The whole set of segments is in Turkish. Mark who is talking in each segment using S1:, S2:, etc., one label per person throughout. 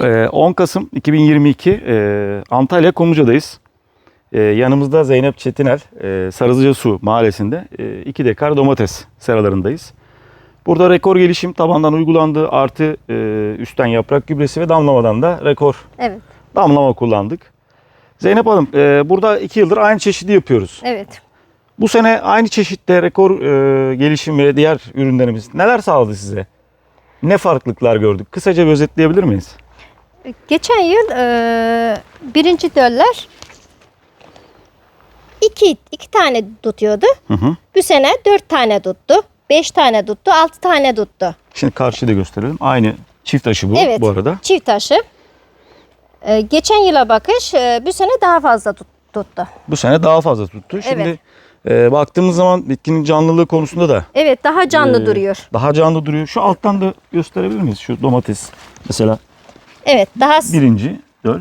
S1: Ee, 10 Kasım 2022 e, Antalya Kumluca'dayız. Ee, yanımızda Zeynep Çetinel, e, Sarızıca Su mahallesinde 2 dekar domates seralarındayız. Burada rekor gelişim tabandan uygulandı. Artı e, üstten yaprak gübresi ve damlamadan da rekor
S2: Evet.
S1: damlama kullandık. Zeynep Hanım e, burada 2 yıldır aynı çeşidi yapıyoruz.
S2: Evet.
S1: Bu sene aynı çeşitte rekor e, gelişim ve diğer ürünlerimiz neler sağladı size? Ne farklılıklar gördük? Kısaca bir özetleyebilir miyiz?
S2: Geçen yıl e, birinci döller iki, iki tane tutuyordu.
S1: Hı hı.
S2: Bu sene dört tane tuttu. Beş tane tuttu. Altı tane tuttu.
S1: Şimdi karşıda gösterelim. Aynı çift taşı bu
S2: evet.
S1: bu arada.
S2: Çift taşı. E, geçen yıla bakış e, bu sene daha fazla tut- tuttu.
S1: Bu sene daha fazla tuttu. Şimdi
S2: Evet.
S1: e, baktığımız zaman bitkinin canlılığı konusunda da
S2: Evet daha canlı
S1: e,
S2: duruyor.
S1: Daha canlı duruyor. Şu alttan da gösterebilir miyiz? Şu domates mesela
S2: Evet daha
S1: birinci döl.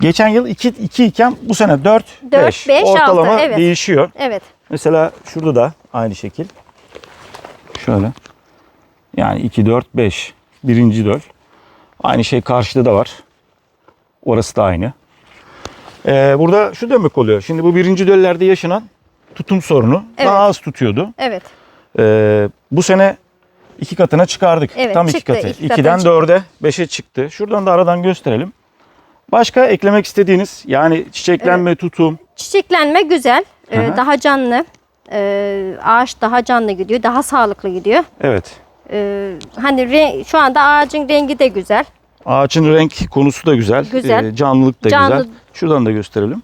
S1: Geçen yıl 2 2 iken bu sene 4
S2: Dört,
S1: 5
S2: beş,
S1: ortalama
S2: altı, evet.
S1: değişiyor.
S2: evet.
S1: Mesela şurada da aynı şekil. Şöyle. Yani 2 4 5 birinci döl. Aynı şey karşıda da var. Orası da aynı. Ee, burada şu demek oluyor. Şimdi bu birinci döllerde yaşanan tutum sorunu
S2: Evet.
S1: daha az tutuyordu.
S2: Evet.
S1: Ee, bu sene iki katına çıkardık.
S2: Evet,
S1: Tam iki
S2: çıktı.
S1: katı.
S2: İki
S1: 2'den
S2: çıktı.
S1: 4'e 5'e çıktı. Şuradan da aradan gösterelim. Başka eklemek istediğiniz yani çiçeklenme, tutum.
S2: Çiçeklenme güzel. e,
S1: hı.
S2: daha canlı. E, ağaç daha canlı gidiyor. Daha sağlıklı gidiyor.
S1: Evet.
S2: E, hani şu anda ağacın rengi de güzel.
S1: Ağaçın renk konusu da güzel.
S2: Güzel.
S1: Ee, canlılık da
S2: Canlı.
S1: güzel. Şuradan da gösterelim.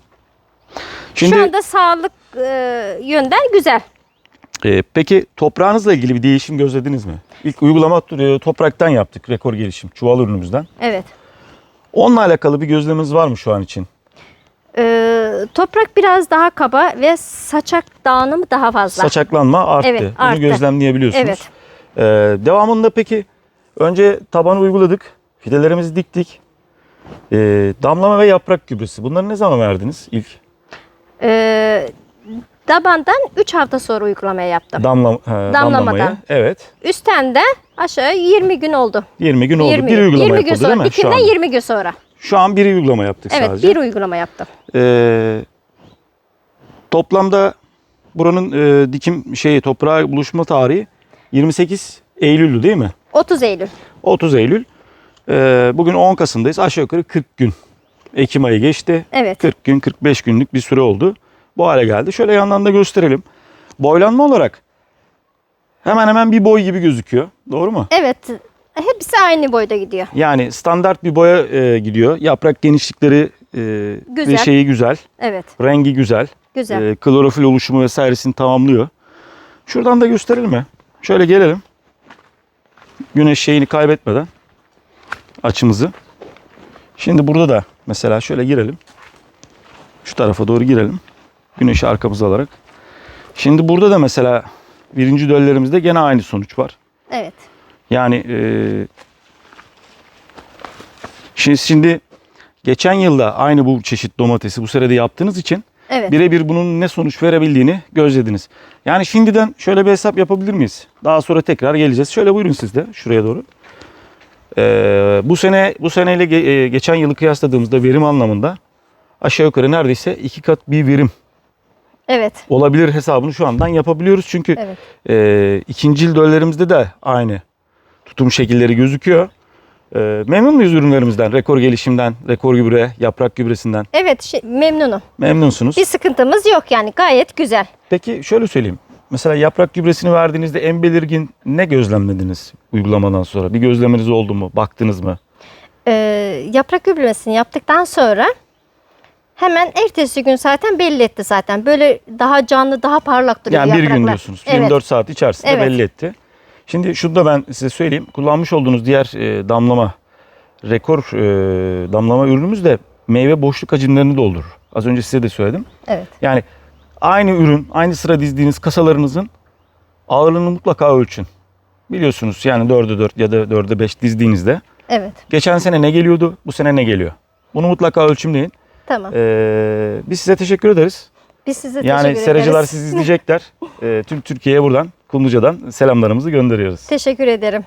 S1: Şimdi
S2: Şu anda sağlık e, yönden güzel.
S1: E, peki toprağınızla ilgili bir değişim gözlediniz mi? İlk uygulama e, topraktan yaptık rekor gelişim çuval ürünümüzden.
S2: Evet.
S1: Onunla alakalı bir gözleminiz var mı şu an için?
S2: E, toprak biraz daha kaba ve saçak dağınımı daha fazla.
S1: Saçaklanma arttı.
S2: Evet,
S1: Bunu
S2: arttı.
S1: gözlemleyebiliyorsunuz.
S2: Evet.
S1: Ee, devamında peki önce tabanı uyguladık. Fidelerimizi diktik. Ee, damlama ve yaprak gübresi. Bunları ne zaman verdiniz ilk?
S2: E, tabandan 3 hafta sonra uygulamaya yaptım.
S1: Damla, he, damlamayı. Evet.
S2: Üstten de aşağı 20 gün oldu.
S1: 20 gün oldu.
S2: 20,
S1: bir uygulama
S2: 20 gün
S1: yapıldı
S2: sonra.
S1: değil mi? An.
S2: 20 gün sonra.
S1: Şu an bir uygulama yaptık
S2: Evet
S1: sadece.
S2: bir uygulama yaptım.
S1: Ee, toplamda buranın e, dikim şeyi toprağa buluşma tarihi 28 Eylül'dü değil mi?
S2: 30 Eylül.
S1: 30 Eylül. Ee, bugün 10 Kasım'dayız. Aşağı yukarı 40 gün. Ekim ayı geçti.
S2: Evet.
S1: 40 gün 45 günlük bir süre oldu. Bu hale geldi. Şöyle yandan da gösterelim. Boylanma olarak hemen hemen bir boy gibi gözüküyor. Doğru mu?
S2: Evet. Hepsi aynı boyda gidiyor.
S1: Yani standart bir boya e, gidiyor. Yaprak genişlikleri e, ve
S2: Güzel.
S1: şeyi güzel.
S2: Evet.
S1: Rengi güzel.
S2: Güzel.
S1: E, klorofil oluşumu vesairesini tamamlıyor. Şuradan da gösterelim mi? Şöyle gelelim. Güneş şeyini kaybetmeden açımızı. Şimdi burada da mesela şöyle girelim. Şu tarafa doğru girelim. Güneşi arkamıza alarak. Şimdi burada da mesela birinci döllerimizde gene aynı sonuç var.
S2: Evet.
S1: Yani e, şimdi, şimdi geçen yılda aynı bu çeşit domatesi bu senede yaptığınız için
S2: Evet.
S1: birebir bunun ne sonuç verebildiğini gözlediniz. Yani şimdiden şöyle bir hesap yapabilir miyiz? Daha sonra tekrar geleceğiz. Şöyle buyurun siz de şuraya doğru. Ee, bu sene bu seneyle ge- e, geçen yılı kıyasladığımızda verim anlamında aşağı yukarı neredeyse iki kat bir verim
S2: Evet.
S1: olabilir hesabını şu andan yapabiliyoruz. Çünkü
S2: Evet.
S1: e, ikinci yıl döllerimizde de aynı tutum şekilleri gözüküyor. E, memnun muyuz ürünlerimizden? Rekor gelişimden, rekor gübre, yaprak gübresinden.
S2: Evet şey, memnunum.
S1: Memnunsunuz.
S2: Bir sıkıntımız yok yani gayet güzel.
S1: Peki şöyle söyleyeyim. Mesela yaprak gübresini verdiğinizde en belirgin ne gözlemlediniz uygulamadan sonra? Bir gözlemeniz oldu mu? Baktınız mı?
S2: Ee, yaprak gübremesini yaptıktan sonra hemen ertesi gün zaten belli etti zaten. Böyle daha canlı, daha parlak duruyor
S1: Yani bir
S2: yapraklar.
S1: gün diyorsunuz.
S2: Evet.
S1: 24 saat içerisinde
S2: Evet.
S1: belli etti. Şimdi şunu da ben size söyleyeyim. Kullanmış olduğunuz diğer e, damlama, rekor e, damlama ürünümüz de meyve boşluk hacimlerini doldurur. Az önce size de söyledim.
S2: Evet.
S1: Yani aynı ürün, aynı sıra dizdiğiniz kasalarınızın ağırlığını mutlaka ölçün. Biliyorsunuz yani 4'e 4 ya da 4'e 5 dizdiğinizde
S2: Evet.
S1: geçen sene ne geliyordu, bu sene ne geliyor? Bunu mutlaka ölçümleyin.
S2: Tamam.
S1: Ee, biz size teşekkür ederiz.
S2: Biz size
S1: Yani
S2: teşekkür
S1: seracılar
S2: ederiz.
S1: sizi izleyecekler. Ee, tüm Türkiye'ye buradan Kumluca'dan selamlarımızı gönderiyoruz.
S2: Teşekkür ederim.